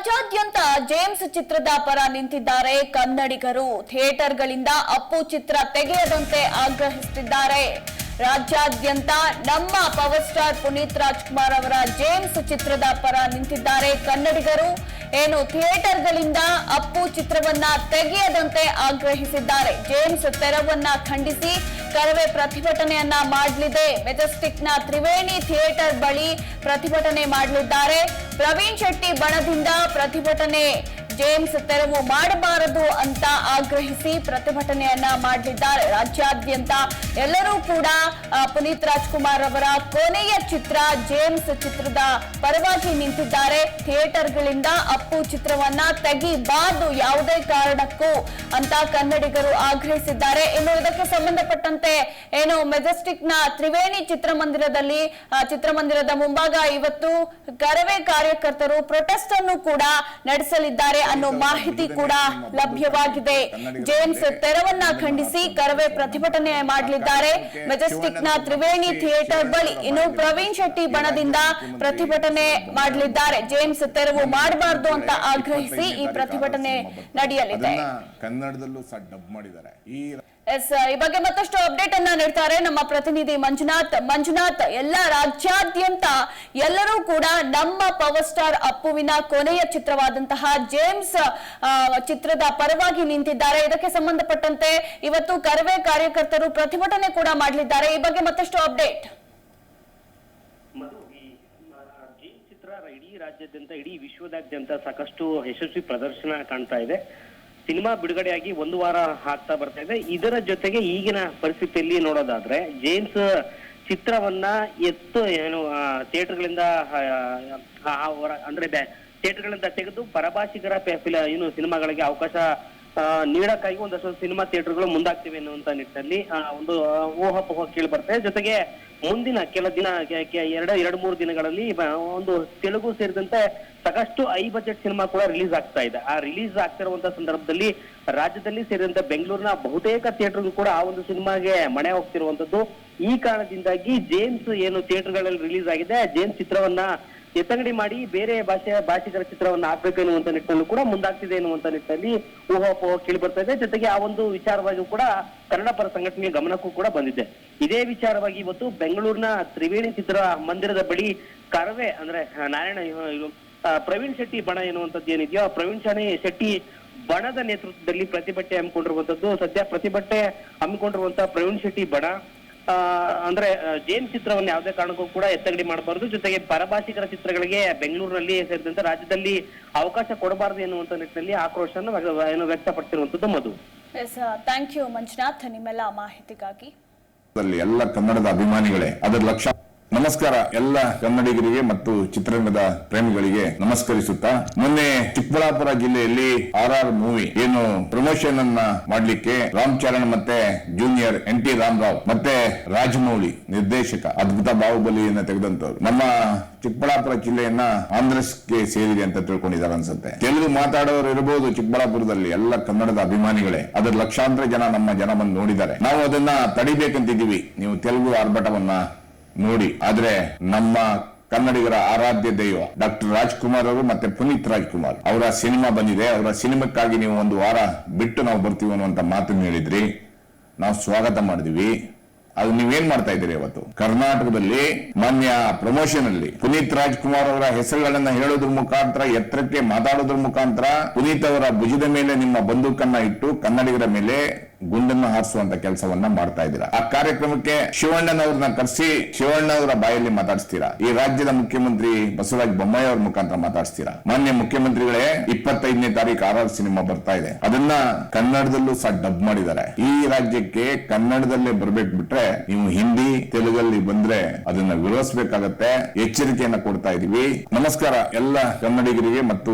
ರಾಜ್ಯಾದ್ಯಂತ ಜೇಮ್ಸ್ ಚಿತ್ರದ ಪರ ನಿಂತಿದ್ದಾರೆ ಕನ್ನಡಿಗರು. ಥಿಯೇಟರ್ಗಳಿಂದ ಅಪ್ಪು ಚಿತ್ರ ತೆಗೆಯದಂತೆ ಆಗ್ರಹಿಸುತ್ತಿದ್ದಾರೆ. ರಾಜ್ಯಾದ್ಯಂತ ನಮ್ಮ ಪವರ್ ಸ್ಟಾರ್ ಪುನೀತ್ ರಾಜ್ಕುಮಾರ್ ಅವರ ಜೇಮ್ಸ್ ಚಿತ್ರದ ಪರ ನಿಂತಿದ್ದಾರೆ ಕನ್ನಡಿಗರು. ಏನು ಥಿಯೇಟರ್ಗಳಿಂದ ಅಪ್ಪು ಚಿತ್ರವನ್ನ ತೆಗೆಯದಂತೆ ಆಗ್ರಹಿಸಿದ್ದಾರೆ. ಜೇಮ್ಸ್ ತೆರವನ್ನ ಖಂಡಿಸಿ ಕರವೇ ಪ್ರತಿಭಟನೆಯನ್ನ ಮಾಡಲಿದೆ. ಮೆಜೆಸ್ಟಿಕ್ನ ತ್ರಿವೇಣಿ ಥಿಯೇಟರ್ ಬಳಿ ಪ್ರತಿಭಟನೆ ಮಾಡಲಿದ್ದಾರೆ. ಪ್ರವೀಣ್ ಶೆಟ್ಟಿ ಬಣದಿಂದ ಪ್ರತಿಭಟನೆ. ಜೇಮ್ಸ್ ತೆರವು ಮಾಡಬಾರದು ಅಂತ ಆಗ್ರಹಿಸಿ ಪ್ರತಿಭಟನೆಯನ್ನ ಮಾಡಲಿದ್ದಾರೆ. ರಾಜ್ಯಾದ್ಯಂತ ಎಲ್ಲರೂ ಕೂಡ ಪುನೀತ್ ರಾಜ್ಕುಮಾರ್ ಅವರ ಕೊನೆಯ ಚಿತ್ರ ಜೇಮ್ಸ್ ಚಿತ್ರದ ಪರವಾಗಿ ನಿಂತಿದ್ದಾರೆ. ಥಿಯೇಟರ್ಗಳಿಂದ ಅಪ್ಪು ಚಿತ್ರವನ್ನ ತೆಗಿಬಾರದು ಯಾವುದೇ ಕಾರಣಕ್ಕೂ ಅಂತ ಕನ್ನಡಿಗರು ಆಗ್ರಹಿಸಿದ್ದಾರೆ. ಇನ್ನು ಇದಕ್ಕೆ ಸಂಬಂಧಪಟ್ಟಂತೆ ಏನು ಮೆಜೆಸ್ಟಿಕ್ನ ತ್ರಿವೇಣಿ ಚಿತ್ರಮಂದಿರದಲ್ಲಿ ಚಿತ್ರಮಂದಿರದ ಮುಂಭಾಗ ಇವತ್ತು ಕರವೇ ಕಾರ್ಯಕರ್ತರು ಪ್ರೊಟೆಸ್ಟ್ ಅನ್ನು ಕೂಡ ನಡೆಸಲಿದ್ದಾರೆ ಅನ್ನೋ ಮಾಹಿತಿ ಕೂಡ ಲಭ್ಯವಾಗಿದೆ. ಜೇಮ್ಸ್ ತೆರವನ್ನ ಖಂಡಿಸಿ ಕರವೇ ಪ್ರತಿಭಟನೆ ಮಾಡಲಿದ್ದಾರೆ. ಮೆಜೆಸ್ಟಿಕ್ನ ತ್ರಿವೇಣಿ ಥಿಯೇಟರ್ ಬಳಿ ಇನ್ನು ಪ್ರವೀಣ್ ಶೆಟ್ಟಿ ಬಣದಿಂದ ಪ್ರತಿಭಟನೆ ಮಾಡಲಿದ್ದಾರೆ. ಜೇಮ್ಸ್ ತೆರವು ಮಾಡಬಾರದು ಅಂತ ಆಗ್ರಹಿಸಿ ಈ ಪ್ರತಿಭಟನೆ ನಡೆಯಲಿದೆ. ಕನ್ನಡದಲ್ಲೂ ಸಹ ಡಬ್ ಮಾಡಿದ್ದಾರೆ. ಈ ಎಸ್ ಈ ಬಗ್ಗೆ ಮತ್ತಷ್ಟು ಅಪ್ಡೇಟ್ ಅನ್ನ ನೀಡ್ತಾರೆ ನಮ್ಮ ಪ್ರತಿನಿಧಿ ಮಂಜುನಾಥ್. ಮಂಜುನಾಥ್, ಎಲ್ಲ ರಾಜ್ಯಾದ್ಯಂತ ಎಲ್ಲರೂ ಕೂಡ ನಮ್ಮ ಪವರ್ ಸ್ಟಾರ್ ಅಪ್ಪುವಿನ ಕೊನೆಯ ಚಿತ್ರವಾದಂತಹ ಜೇಮ್ಸ್ ಚಿತ್ರದ ಪರವಾಗಿ ನಿಂತಿದ್ದಾರೆ. ಇದಕ್ಕೆ ಸಂಬಂಧಪಟ್ಟಂತೆ ಇವತ್ತು ಕರವೇ ಕಾರ್ಯಕರ್ತರು ಪ್ರತಿಭಟನೆ ಕೂಡ ಮಾಡಲಿದ್ದಾರೆ. ಈ ಬಗ್ಗೆ ಮತ್ತಷ್ಟು ಅಪ್ಡೇಟ್ ಚಿತ್ರ ಇಡೀ ರಾಜ್ಯಾದ್ಯಂತ, ಇಡೀ ವಿಶ್ವದಾದ್ಯಂತ ಸಾಕಷ್ಟು ಯಶಸ್ವಿ ಪ್ರದರ್ಶನ ಕಾಣ್ತಾ ಇದೆ. ಸಿನಿಮಾ ಬಿಡುಗಡೆಯಾಗಿ ಒಂದು ವಾರ ಆಗ್ತಾ ಬರ್ತಾ ಇದೆ. ಇದರ ಜೊತೆಗೆ ಈಗಿನ ಪರಿಸ್ಥಿತಿಯಲ್ಲಿ ನೋಡೋದಾದ್ರೆ ಜೇಮ್ಸ್ ಚಿತ್ರವನ್ನ ಎತ್ತು, ಏನು ಥಿಯೇಟರ್ಗಳಿಂದ ಅಂದ್ರೆ ಥಿಯೇಟರ್ಗಳಿಂದ ತೆಗೆದು ಪರಭಾಷಿಗರ ಪೆ- ಫಿಲ- ಏನು ಸಿನಿಮಾಗಳಿಗೆ ಅವಕಾಶ ನೀಡಕ್ಕಾಗಿ ಒಂದಷ್ಟು ಸಿನಿಮಾ ಥಿಯೇಟರ್ಗಳು ಮುಂದಾಗ್ತಿವೆ ಅನ್ನುವಂತ ನಿಟ್ಟಿನಲ್ಲಿ ಒಂದು ಊಹಾಪೋಹ ಕೇಳಿ ಬರ್ತದೆ ಜೊತೆಗೆ ಮುಂದಿನ ಕೆಲ ದಿನ ಎರಡು ಎರಡು, ಮೂರು ದಿನಗಳಲ್ಲಿ ಒಂದು ತೆಲುಗು ಸೇರಿದಂತೆ ಸಾಕಷ್ಟು ಐ ಬಜೆಟ್ ಸಿನಿಮಾ ಕೂಡ ರಿಲೀಸ್ ಆಗ್ತಾ ಇದೆ. ಆ ರಿಲೀಸ್ ಆಗ್ತಿರುವಂತ ಸಂದರ್ಭದಲ್ಲಿ ರಾಜ್ಯದಲ್ಲಿ ಸೇರಿದಂತೆ ಬೆಂಗಳೂರಿನ ಬಹುತೇಕ ಥಿಯೇಟರ್ ಕೂಡ ಆ ಒಂದು ಸಿನಿಮಾಗೆ ಮಣೆ ಹೋಗ್ತಿರುವಂತದ್ದು. ಈ ಕಾರಣದಿಂದಾಗಿ ಜೇಮ್ಸ್ ಏನು ಥಿಯೇಟರ್ಗಳಲ್ಲಿ ರಿಲೀಸ್ ಆಗಿದೆ, ಜೇಮ್ಸ್ ಚಿತ್ರವನ್ನ ಎತ್ತಂಗಡಿ ಮಾಡಿ ಬೇರೆ ಭಾಷೆಯ ಭಾಷಿಕರ ಚಿತ್ರವನ್ನು ಹಾಕ್ಬೇಕು ಎನ್ನುವಂತ ನಿಟ್ಟಿನಲ್ಲೂ ಕೂಡ ಮುಂದಾಗ್ತಿದೆ ಎನ್ನುವಂತ ನಿಟ್ಟಿನಲ್ಲಿ ಊಹಾಪೋಹ ಕೇಳಿ ಬರ್ತಾ ಇದೆ. ಜೊತೆಗೆ ಆ ಒಂದು ವಿಚಾರವಾಗಿಯೂ ಕೂಡ ಕನ್ನಡ ಪರ ಸಂಘಟನೆಯ ಗಮನಕ್ಕೂ ಕೂಡ ಬಂದಿದೆ. ಇದೇ ವಿಚಾರವಾಗಿ ಇವತ್ತು ಬೆಂಗಳೂರಿನ ತ್ರಿವೇಣಿ ಚಿತ್ರ ಮಂದಿರದ ಬಳಿ ಕರವೆ, ಅಂದ್ರೆ ನಾರಾಯಣ ಪ್ರವೀಣ್ ಶೆಟ್ಟಿ ಬಣ ಎನ್ನುವಂಥದ್ದು ಏನಿದೆಯೋ ಪ್ರವೀಣ್ ಶಾಣಿ, ಶೆಟ್ಟಿ ಬಣದ ನೇತೃತ್ವದಲ್ಲಿ ಪ್ರತಿಭಟನೆ ಹಮ್ಮಿಕೊಂಡಿರುವಂತದ್ದು ಸದ್ಯ ಪ್ರತಿಭಟನೆ ಹಮ್ಮಿಕೊಂಡಿರುವಂತಹ ಪ್ರವೀಣ್ ಶೆಟ್ಟಿ ಬಣ ಅಂದ್ರೆ ಜೇನ್ ಜೇಮ್ಸ್ ಚಿತ್ರವನ್ನು ಯಾವುದೇ ಕಾರಣಕ್ಕೂ ಕೂಡ ಎತ್ತಗಡಿ ಮಾಡಬಾರದು. ಜೊತೆಗೆ ಪರಭಾಷಿಕರ ಚಿತ್ರಗಳಿಗೆ ಬೆಂಗಳೂರಿನಲ್ಲಿ ಸೇರಿದಂತೆ ರಾಜ್ಯದಲ್ಲಿ ಅವಕಾಶ ಕೊಡಬಾರದು ಎನ್ನುವಂತ ನಿಟ್ಟಿನಲ್ಲಿ ಆಕ್ರೋಶವನ್ನು ಏನು ವ್ಯಕ್ತಪಡಿಸಿರುವಂತದ್ದು Madhu. Yes thank you Manjunath. ನಿಮ್ಮೆಲ್ಲ ಮಾಹಿತಿಗಾಗಿ. ಎಲ್ಲ ಕನ್ನಡದ ಅಭಿಮಾನಿಗಳೇ ಅದರ ಲಕ್ಷ ನಮಸ್ಕಾರ ಎಲ್ಲ ಕನ್ನಡಿಗರಿಗೆ ಮತ್ತು ಚಿತ್ರರಂಗದ ಪ್ರೇಮಿಗಳಿಗೆ ನಮಸ್ಕರಿಸುತ್ತಾ, ಮೊನ್ನೆ ಚಿಕ್ಕಬಳ್ಳಾಪುರ ಜಿಲ್ಲೆಯಲ್ಲಿ ಆರ್ ಆರ್ ಮೂವಿ ಏನು ಪ್ರಮೋಷನ್ ಅನ್ನ ಮಾಡ್ಲಿಕ್ಕೆ ರಾಮ್ ಚರಣ್ ಮತ್ತೆ ಜೂನಿಯರ್ ಎನ್ ಟಿ ರಾಮರಾವ್ ಮತ್ತೆ ರಾಜಮೌಳಿ ನಿರ್ದೇಶಕ ಅದ್ಭುತ ಬಾಹುಬಲಿಯನ್ನ ತೆಗೆದಂತವ್ರು ನಮ್ಮ ಚಿಕ್ಕಬಳ್ಳಾಪುರ ಜಿಲ್ಲೆಯನ್ನ ಆಂಧ್ರಸ್ಗೆ ಸೇರಿದೆ ಅಂತ ತಿಳ್ಕೊಂಡಿದ್ದಾರೆ ಅನ್ಸುತ್ತೆ. ತೆಲುಗು ಮಾತಾಡೋರು ಇರಬಹುದು ಚಿಕ್ಕಬಳ್ಳಾಪುರದಲ್ಲಿ, ಎಲ್ಲ ಕನ್ನಡದ ಅಭಿಮಾನಿಗಳೇ. ಅದರ ಲಕ್ಷಾಂತರ ಜನ ನಮ್ಮ ಜನ ಬಂದು ನೋಡಿದ್ದಾರೆ. ನಾವು ಅದನ್ನ ತಡಿಬೇಕಂತಿದ್ದೀವಿ. ನೀವು ತೆಲುಗು ಆರ್ಭಟವನ್ನ ನೋಡಿ. ಆದ್ರೆ ನಮ್ಮ ಕನ್ನಡಿಗರ ಆರಾಧ್ಯ ದೈವ ಡಾಕ್ಟರ್ ರಾಜ್ಕುಮಾರ್ ಅವರು ಮತ್ತೆ ಪುನೀತ್ ರಾಜ್ಕುಮಾರ್. ಅವರ ಸಿನಿಮಾ ಬಂದಿದೆ. ಅವರ ಸಿನಿಮಾಕ್ಕಾಗಿ ನೀವು ಒಂದು ವಾರ ಬಿಟ್ಟು ನಾವು ಬರ್ತೀವಿ ಅನ್ನುವಂತ ಮಾತನ್ನು ಹೇಳಿದ್ರಿ. ನಾವು ಸ್ವಾಗತ ಮಾಡಿದ್ವಿ. ಅದು ನೀವೇನ್ ಮಾಡ್ತಾ ಇದ್ದೀರಿ ಇವತ್ತು ಕರ್ನಾಟಕದಲ್ಲಿ ಮಾನ್ಯ ಪ್ರಮೋಷನ್ ಅಲ್ಲಿ ಪುನೀತ್ ರಾಜ್ಕುಮಾರ್ ಅವರ ಹೆಸರುಗಳನ್ನ ಹೇಳೋದ್ರ ಮುಖಾಂತರ, ಎತ್ತರಕ್ಕೆ ಮಾತಾಡೋದ್ರ ಮುಖಾಂತರ ಪುನೀತ್ ಅವರ ಭುಜದ ಮೇಲೆ ನಿಮ್ಮ ಬಂದೂಕನ್ನ ಇಟ್ಟು ಕನ್ನಡಿಗರ ಮೇಲೆ ಗುಂಡನ್ನು ಹಾರಿಸುವಂತ ಕೆಲಸವನ್ನ ಮಾಡ್ತಾ ಇದ್ದೀರಾ? ಆ ಕಾರ್ಯಕ್ರಮಕ್ಕೆ ಶಿವಣ್ಣನವ್ರನ್ನ ಕರೆಸಿ ಶಿವಣ್ಣವರ ಬಾಯಲ್ಲಿ ಮಾತಾಡಿಸ್ತೀರಾ? ಈ ರಾಜ್ಯದ ಮುಖ್ಯಮಂತ್ರಿ ಬಸವರಾಜ ಬೊಮ್ಮಾಯಿ ಅವ್ರ ಮುಖಾಂತರ ಮಾತಾಡಿಸ್ತೀರಾ? ಮಾನ್ಯ ಮುಖ್ಯಮಂತ್ರಿಗಳೇ, ಇಪ್ಪತ್ತೈದನೇ ತಾರೀಕು ಆರ್ ಆರ್ ಸಿನಿಮಾ ಬರ್ತಾ ಇದೆ. ಅದನ್ನ ಕನ್ನಡದಲ್ಲೂ ಸಹ ಡಬ್ ಮಾಡಿದ್ದಾರೆ. ಈ ರಾಜ್ಯಕ್ಕೆ ಕನ್ನಡದಲ್ಲೇ ಬರ್ಬೇಕು ಬಿಟ್ರೆ ನೀವು ಹಿಂದಿ, ತೆಲುಗಲ್ಲಿ ಬಂದ್ರೆ ಅದನ್ನ ವಿರೋಧಿಸಬೇಕಾಗತ್ತೆ ಎಚ್ಚರಿಕೆಯನ್ನ ಕೊಡ್ತಾ ಇದೀವಿ. ನಮಸ್ಕಾರ ಎಲ್ಲ ಕನ್ನಡಿಗರಿಗೆ ಮತ್ತು